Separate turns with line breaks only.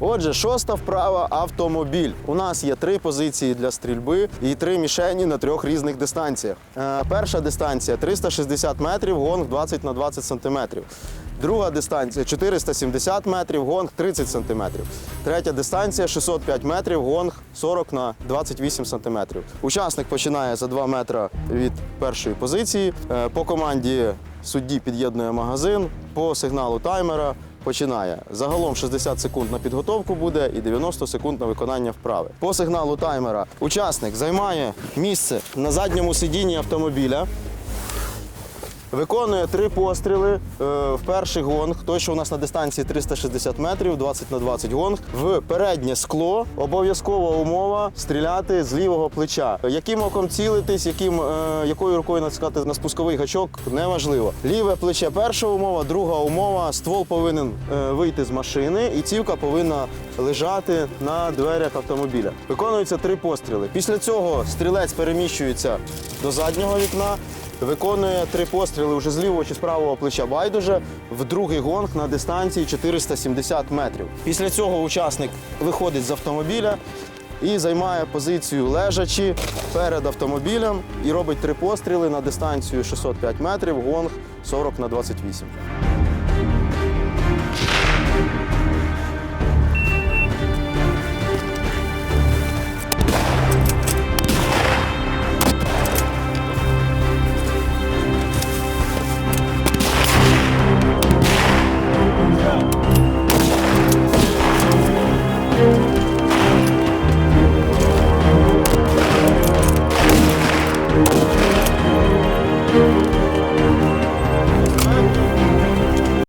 Отже, шоста вправа автомобіль. У нас є три позиції для стрільби і три мішені на трьох різних дистанціях. Е, перша дистанція 360 метрів, гонг 20 на 20 сантиметрів. Друга дистанція 470 метрів, гонг 30 сантиметрів. Третя дистанція 605 метрів, гонг 40 на 28 сантиметрів. Учасник починає за 2 метри від першої позиції. Е, По команді судді під'єднує магазин, по сигналу таймера починає. Загалом 60 секунд на підготовку буде і 90 секунд на виконання вправи. По сигналу таймера учасник займає місце на задньому сидінні автомобіля. Виконує три постріли е, в перший гонг, той, що у нас на дистанції 360 метрів, 20 на 20 гонг. В переднє скло обов'язкова умова стріляти з лівого плеча. Яким оком цілитись, яким, е, якою рукою натискати на спусковий гачок, неважливо. Ліве плече перша умова, друга умова ствол повинен е, вийти з машини, і цівка повинна лежати на дверях автомобіля. Виконуються три постріли. Після цього стрілець переміщується до заднього вікна. Виконує три постріли вже з лівого чи з правого плеча байдуже в другий гонг на дистанції 470 метрів. Після цього учасник виходить з автомобіля і займає позицію лежачи перед автомобілем і робить три постріли на дистанцію 605 метрів, гонг 40 на 28. Música